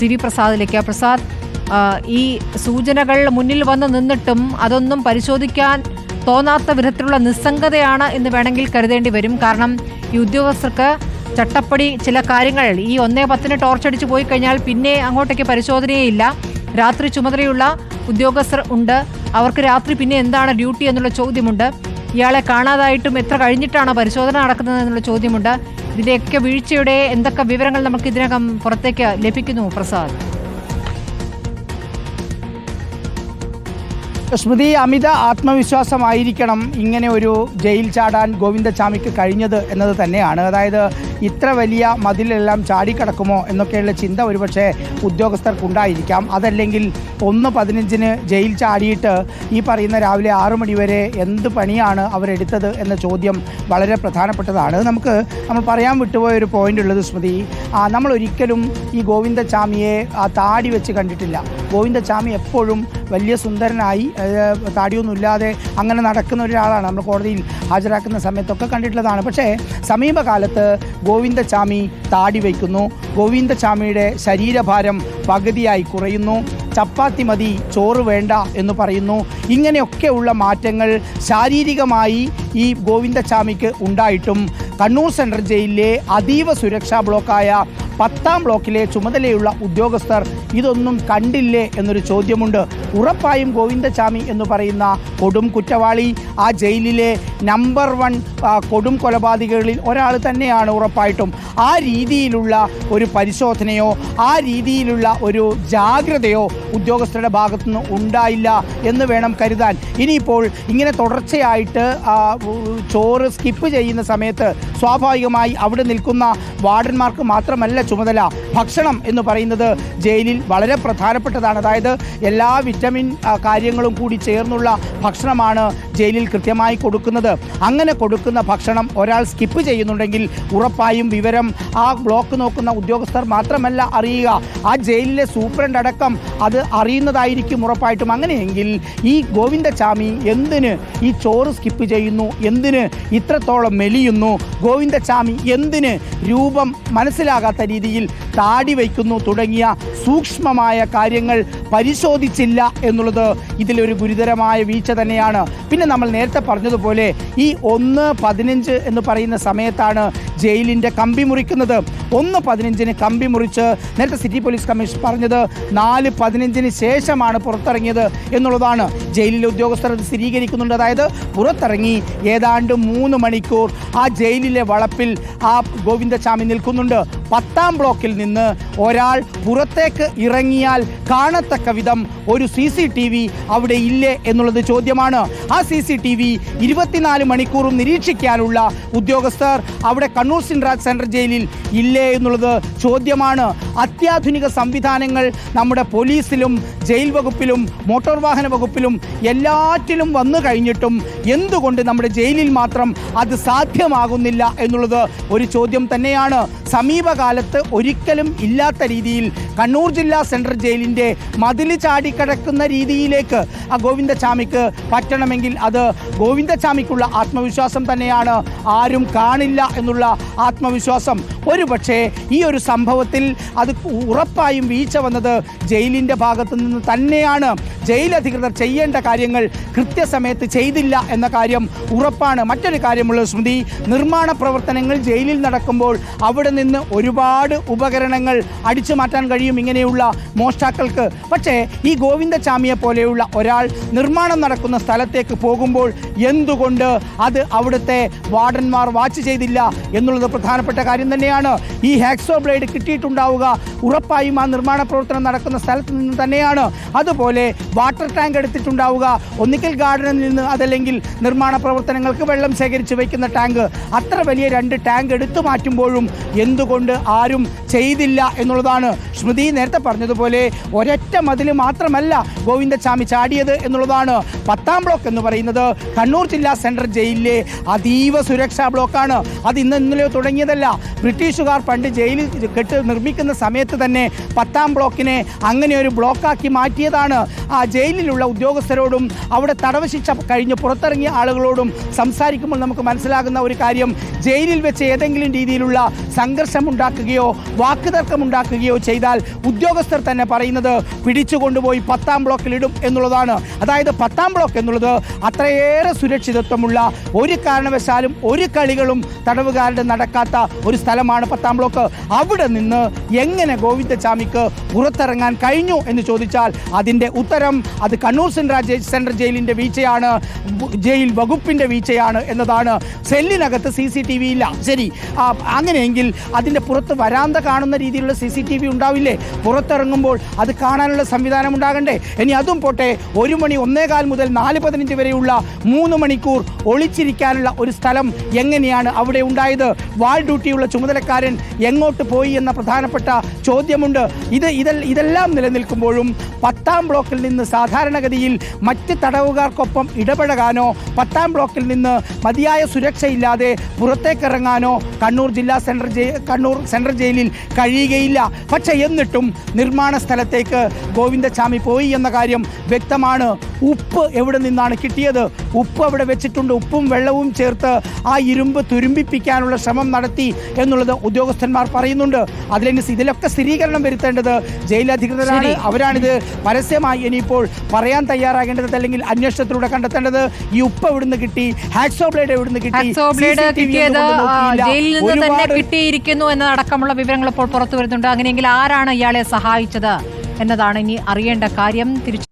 C V പ്രസാദിലേക്ക് Prasad ഈ സൂചനകൾ മുന്നിൽ വന്ന് നിന്നിട്ടും അതൊന്നും പരിശോധിക്കാൻ തോന്നാത്ത വിധത്തിലുള്ള നിസ്സംഗതയാണ് എന്ന് വേണമെങ്കിൽ കരുതേണ്ടി വരും. കാരണം ഈ ഉദ്യോഗസ്ഥർക്ക് ചട്ടപ്പടി ചില കാര്യങ്ങൾ ഈ ഒന്നേ പത്തിന് ടോർച്ചടിച്ച് പോയി കഴിഞ്ഞാൽ പിന്നെ അങ്ങോട്ടേക്ക് പരിശോധനയേ ഇല്ല. രാത്രി ചുമതലയുള്ള ഉദ്യോഗസ്ഥർ ഉണ്ട്. അവർക്ക് രാത്രി പിന്നെ എന്താണ് ഡ്യൂട്ടി എന്നുള്ള ചോദ്യമുണ്ട്. ഇയാളെ കാണാതായിട്ടും എത്ര കഴിഞ്ഞിട്ടാണ് പരിശോധന നടക്കുന്നത് എന്നുള്ള ചോദ്യമുണ്ട്. ഇതിന്റെയൊക്കെ വീഴ്ചയുടെ എന്തൊക്കെ വിവരങ്ങൾ നമുക്ക് ഇതിനകം പുറത്തേക്ക് ലഭിക്കുന്നു പ്രസാദ്? സ്മൃതി അമിത ആത്മവിശ്വാസമായിരിക്കണം ഇങ്ങനെ ഒരു ജയിൽ ചാടാൻ ഗോവിന്ദചാമിക്ക് കഴിഞ്ഞത് എന്നത് തന്നെയാണ്. അതായത് ഇത്ര വലിയ മതിലെല്ലാം ചാടിക്കടക്കുമോ എന്നൊക്കെയുള്ള ചിന്ത ഒരുപക്ഷെ ഉദ്യോഗസ്ഥർക്കുണ്ടായിരിക്കാം. അതല്ലെങ്കിൽ ഒന്ന് പതിനഞ്ചിന് ജയിൽ ചാടിയിട്ട് ഈ പറയുന്ന രാവിലെ ആറു മണി വരെ എന്ത് പണിയാണ് അവരെടുത്തത് എന്ന ചോദ്യം വളരെ പ്രധാനപ്പെട്ടതാണ്. നമുക്ക് നമ്മൾ പറയാൻ വിട്ടുപോയ ഒരു പോയിന്റ് ഉള്ളത് സ്മൃതി നമ്മൾ ഒരിക്കലും ഈ ഗോവിന്ദചാമിയെ താടി വെച്ച് കണ്ടിട്ടില്ല. ഗോവിന്ദചാമി എപ്പോഴും വലിയ സുന്ദരനായി താടിയൊന്നുമില്ലാതെ അങ്ങനെ നടക്കുന്ന ഒരാളാണ്. നമ്മൾ കോടതിയിൽ ഹാജരാക്കുന്ന സമയത്തൊക്കെ കണ്ടിട്ടുള്ളതാണ്. പക്ഷേ സമീപകാലത്ത് ഗോവിന്ദചാമി താടി വയ്ക്കുന്നു ഗോവിന്ദചാമിയുടെ ശരീരഭാരം പകുതിയായി കുറയുന്നു. ചപ്പാത്തി മതി ചോറ് വേണ്ട എന്ന് പറയുന്നു. ഇങ്ങനെയൊക്കെയുള്ള മാറ്റങ്ങൾ ശാരീരികമായി ഈ ഗോവിന്ദചാമിക്ക് ഉണ്ടായിട്ടും കണ്ണൂർ സെൻട്രൽ ജയിലിലെ അതീവ സുരക്ഷാ ബ്ലോക്കായ പത്താം ബ്ലോക്കിലെ ചുമതലയുള്ള ഉദ്യോഗസ്ഥർ ഇതൊന്നും കണ്ടില്ലേ എന്നൊരു ചോദ്യമുണ്ട്. ഉറപ്പായും ഗോവിന്ദചാമി എന്ന് പറയുന്ന കൊടും കുറ്റവാളി ആ ജയിലിലെ നമ്പർ വൺ കൊടും കൊലപാതകളിൽ ഒരാൾ തന്നെയാണ് ഉറപ്പായിട്ടും. ആ രീതിയിലുള്ള ഒരു പരിശോധനയോ ആ രീതിയിലുള്ള ഒരു ജാഗ്രതയോ ഉദ്യോഗസ്ഥരുടെ ഭാഗത്തുനിന്ന് ഉണ്ടായില്ല എന്ന് വേണം കരുതാൻ. ഇനിയിപ്പോൾ ഇങ്ങനെ തുടർച്ചയായിട്ട് ചോറ് സ്കിപ്പ് ചെയ്യുന്ന സമയത്ത് സ്വാഭാവികമായി അവിടെ നിൽക്കുന്ന വാർഡന്മാർക്ക് മാത്രമല്ല ചുമതല ഭക്ഷണം എന്ന് പറയുന്നത് ജയിലിൽ വളരെ പ്രധാനപ്പെട്ടതാണ്. അതായത് എല്ലാ വിറ്റമിൻ കാര്യങ്ങളും കൂടി ചേർന്നുള്ള ഭക്ഷണമാണ് ജയിലിൽ കൃത്യമായി കൊടുക്കുന്നത്. അങ്ങനെ കൊടുക്കുന്ന ഭക്ഷണം ഒരാൾ സ്കിപ്പ് ചെയ്യുന്നുണ്ടെങ്കിൽ ഉറപ്പായും വിവരം ആ ബ്ലോക്ക് നോക്കുന്ന ഉദ്യോഗസ്ഥർ മാത്രമല്ല അറിയുക. ആ ജയിലിലെ സൂപ്രണ്ട് അടക്കം അത് അറിയുന്നതായിരിക്കും ഉറപ്പായിട്ടും. അങ്ങനെയെങ്കിൽ ഈ ഗോവിന്ദചാമി എന്തിന് ഈ ചോറ് സ്കിപ്പ് ചെയ്യുന്നു? എന്തിന് ഇത്രത്തോളം മെലിയുന്നു? ഗോവിന്ദചാമി എന്തിന് രൂപം മനസ്സിലാകാത്ത രീതിയിൽ താടി വയ്ക്കുന്നു? തുടങ്ങിയ സൂക്ഷ്മമായ കാര്യങ്ങൾ പരിശോധിച്ചില്ല എന്നുള്ളത് ഇതിലൊരു ഗുരുതരമായ വീഴ്ച തന്നെയാണ്. പിന്നെ നമ്മൾ നേരത്തെ പറഞ്ഞതുപോലെ ഈ ഒന്ന് പതിനഞ്ച് എന്ന് പറയുന്ന സമയത്താണ് ജയിലിന്റെ കമ്പി മുറിക്കുന്നത്. ഒന്ന് പതിനഞ്ചിന് കമ്പി മുറിച്ച് നേരത്തെ സിറ്റി പോലീസ് കമ്മീഷൻ പറഞ്ഞത് നാല് പതിനഞ്ചിന് ശേഷമാണ് പുറത്തിറങ്ങിയത് എന്നുള്ളതാണ്. ജയിലിലെ ഉദ്യോഗസ്ഥർ അത് സ്ഥിരീകരിക്കുന്നുണ്ട്. അതായത് പുറത്തിറങ്ങി ഏതാണ്ട് മൂന്ന് മണിക്കൂർ ആ ജയിലിലെ വളപ്പിൽ ആ ഗോവിന്ദചാമി നിൽക്കുന്നുണ്ട്. പത്താം ബ്ലോക്കിൽ നിന്ന് ഒരാൾ പുറത്തേക്ക് ഇറങ്ങിയാൽ കാണത്തക്ക വിധം ഒരു സി സി ടി വി അവിടെ ഇല്ലേ എന്നുള്ളത് ചോദ്യമാണ്. ആ സി സി ടി വി ഇരുപത്തിനാല് മണിക്കൂറും നിരീക്ഷിക്കാനുള്ള ഉദ്യോഗസ്ഥർ അവിടെ കണ്ണൂർ സിൻറാജ് സെൻട്രൽ ജയിലിൽ ഇല്ലേ എന്നുള്ളത് ചോദ്യമാണ്. അത്യാധുനിക സംവിധാനങ്ങൾ നമ്മുടെ പോലീസിലും ജയിൽ വകുപ്പിലും മോട്ടോർ വാഹന വകുപ്പിലും എല്ലാറ്റിലും വന്നു കഴിഞ്ഞിട്ടും എന്തുകൊണ്ട് നമ്മുടെ ജയിലിൽ മാത്രം അത് സാധ്യമാകുന്നില്ല എന്നുള്ളത് ഒരു ചോദ്യം തന്നെയാണ്. സമീപകാലത്ത് ഒരിക്കലും ഇല്ലാത്ത രീതിയിൽ കണ്ണൂർ ജില്ലാ സെൻട്രൽ ജയിലിന്റെ മതിൽ ചാടിക്കടക്കുന്ന രീതിയിലേക്ക് ആ ഗോവിന്ദചാമിക്ക് പറ്റണമെങ്കിൽ അത് ഗോവിന്ദചാമിക്കുള്ള ആത്മവിശ്വാസം തന്നെയാണ്. ആരും കാണില്ല എന്നുള്ള ആത്മവിശ്വാസം. ഒരുപക്ഷേ ഈ ഒരു സംഭവത്തിൽ അത് ഉറപ്പായും വീഴ്ച വന്നത് ജയിലിന്റെ ഭാഗത്തു നിന്ന് തന്നെയാണ്. ജയിലധികൃതർ ചെയ്യേണ്ട കാര്യങ്ങൾ കൃത്യസമയത്ത് ചെയ്തില്ല എന്ന കാര്യം ഉറപ്പാണ്. മറ്റൊരു കാര്യമുള്ള സ്മൃതി നിർമ്മാണ പ്രവർത്തനങ്ങൾ ജയിലിൽ നടക്കുമ്പോൾ അവിടെ നിന്ന് ഒരുപാട് ഉപകരണങ്ങൾ അടിച്ചു മാറ്റാൻ കഴിയും ഇങ്ങനെയുള്ള മോഷ്ടാക്കൾക്ക്. പക്ഷേ ഈ ഗോവിന്ദചാമിയെ പോലെയുള്ള ഒരാൾ നിർമ്മാണം നടക്കുന്ന സ്ഥലത്തേക്ക് പോകുമ്പോൾ എന്തുകൊണ്ട് അത് അവിടുത്തെ വാർഡന്മാർ വാച്ച് ചെയ്തില്ല എന്നുള്ളത് പ്രധാനപ്പെട്ട കാര്യം തന്നെയാണ്. ഈ ഹാക്സോ ബ്ലേഡ് കിട്ടിയിട്ടുണ്ടാവുക ഉറപ്പായും ആ നിർമ്മാണ പ്രവർത്തനം നടക്കുന്ന സ്ഥലത്ത് നിന്ന് തന്നെയാണ്. അതുപോലെ വാട്ടർ ടാങ്ക് എടുത്തിട്ടുണ്ടാവുക ഒന്നിക്കൽ ഗാർഡനിൽ നിന്ന് അതല്ലെങ്കിൽ നിർമ്മാണ പ്രവർത്തനങ്ങൾക്ക് വെള്ളം ശേഖരിച്ച് വയ്ക്കുന്ന ടാങ്ക്. അത്ര വലിയ രണ്ട് ടാങ്ക് എടുത്തു മാറ്റുമ്പോഴും എന്തുകൊണ്ട് ആരും ചെയ്തില്ല എന്നുള്ളതാണ് സ്മൃതി നേരത്തെ പറഞ്ഞതുപോലെ ഒരൊറ്റ മതിൽ മാത്രമല്ല ഗോവിന്ദചാമി ചാടിയത് എന്നുള്ളതാണ്. പത്താം ബ്ലോക്ക് എന്ന് പറയുന്നത് കണ്ണൂർ ജില്ലാ സെൻട്രൽ ജയിലിലെ അതീവ സുരക്ഷാ ബ്ലോക്കാണ്. അത് ഇന്ന് ഇന്നലെയോ തുടങ്ങിയതല്ല. ബ്രിട്ടീഷുകാർ പണ്ട് ജയിലിൽ കെട്ട് നിർമ്മിക്കുന്ന സമയത്ത് തന്നെ പത്താം ബ്ലോക്കിനെ അങ്ങനെ ഒരു ബ്ലോക്കാക്കി മാറ്റിയതാണ്. ആ ജയിലിലുള്ള ഉദ്യോഗസ്ഥരോടും അവിടെ തടവ് ശിക്ഷ കഴിഞ്ഞ് പുറത്തിറങ്ങിയ ആളുകളോടും സംസാരിക്കുമ്പോൾ നമുക്ക് മനസ്സിലാകുന്ന ഒരു കാര്യം. ജയിലിൽ വെച്ച് ഏതെങ്കിലും രീതിയിലുള്ള സംഘ സംഘർഷമുണ്ടാക്കുകയോ വാക്കുതർക്കമുണ്ടാക്കുകയോ ചെയ്താൽ ഉദ്യോഗസ്ഥർ തന്നെ പറയുന്നത് പിടിച്ചു കൊണ്ടുപോയി പത്താം ബ്ലോക്കിലിടും എന്നുള്ളതാണ്. അതായത് പത്താം ബ്ലോക്ക് എന്നുള്ളത് അത്രയേറെ സുരക്ഷിതത്വമുള്ള ഒരു കാരണവശാലും ഒരു കളികളും തടവുകാരുടെ നടക്കാത്ത ഒരു സ്ഥലമാണ് പത്താം ബ്ലോക്ക്. അവിടെ നിന്ന് എങ്ങനെ ഗോവിന്ദചാമിക്ക് പുറത്തിറങ്ങാൻ കഴിഞ്ഞു എന്ന് ചോദിച്ചാൽ അതിന്റെ ഉത്തരം അത് കണ്ണൂർ സെൻട്രൽ സെൻട്രൽ ജയിലിന്റെ വീഴ്ചയാണ് ജയിൽ വകുപ്പിന്റെ വീഴ്ചയാണ് എന്നതാണ്. സെല്ലിനകത്ത് സി സി ടി വി ഇല്ല. ശരി. അങ്ങനെയെങ്കിൽ അതിന്റെ പുറത്ത് വരാന്ത കാണുന്ന രീതിയിലുള്ള സി സി ടി വി ഉണ്ടാവില്ലേ? പുറത്തിറങ്ങുമ്പോൾ അത് കാണാനുള്ള സംവിധാനം ഉണ്ടാകണ്ടേ? ഇനി അതും പോട്ടെ ഒരു മണി ഒന്നേകാൽ മുതൽ നാല് പതിനഞ്ച് വരെയുള്ള മൂന്ന് മണിക്കൂർ ഒളിച്ചിരിക്കാനുള്ള ഒരു സ്ഥലം എങ്ങനെയാണ് അവിടെ ഉണ്ടായത്? വാൾ ഡ്യൂട്ടിയുള്ള ചുമതലക്കാരൻ എങ്ങോട്ട് പോയി എന്ന പ്രധാനപ്പെട്ട ചോദ്യമുണ്ട്. ഇത് ഇതെല്ലാം നിലനിൽക്കുമ്പോഴും പത്താം ബ്ലോക്കിൽ നിന്ന് സാധാരണഗതിയിൽ മറ്റ് തടവുകാർക്കൊപ്പം ഇടപഴകാനോ പത്താം ബ്ലോക്കിൽ നിന്ന് മതിയായ സുരക്ഷയില്ലാതെ പുറത്തേക്കിറങ്ങാനോ കണ്ണൂർ ജില്ലാ സെൻട്രൽ കണ്ണൂർ സെൻട്രൽ ജയിലിൽ കഴിയുകയില്ല. പക്ഷേ എന്നിട്ടും നിർമ്മാണ സ്ഥലത്തേക്ക് ഗോവിന്ദചാമി പോയി എന്ന കാര്യം വ്യക്തമാണ്. ഉപ്പ് എവിടെ നിന്നാണ് കിട്ടിയത്? ഉപ്പ് അവിടെ വെച്ചിട്ടുണ്ട്. ഉപ്പും വെള്ളവും ചേർത്ത് ആ ഇരുമ്പ് തുരുമ്പിപ്പിക്കാനുള്ള ശ്രമം നടത്തി എന്നുള്ളത് ഉദ്യോഗസ്ഥന്മാർ പറയുന്നുണ്ട്. അതിലെ ഇതിലൊക്കെ സ്ഥിരീകരണം വരുത്തേണ്ടത് ജയിലധികൃതരാണ്. അവരാണിത് പരസ്യമായി ഇനിയിപ്പോൾ പറയാൻ തയ്യാറാകേണ്ടത് അല്ലെങ്കിൽ അന്വേഷണത്തിലൂടെ കണ്ടെത്തേണ്ടത് ഈ ഉപ്പ് എവിടുന്ന് കിട്ടി? ഹാക്സോ ബ്ലേഡ് എവിടുന്ന് കിട്ടി. ജയിലിൽ നിന്ന് തന്നെ കിട്ടിയിരിക്കുന്നു എന്നതടക്കമുള്ള വിവരങ്ങൾ ഇപ്പോൾ പുറത്തു വരുന്നുണ്ട്. അങ്ങനെയെങ്കിൽ ആരാണ് ഇയാളെ സഹായിച്ചത് എന്നതാണ് ഇനി അറിയേണ്ട കാര്യം. തിരിച്ചു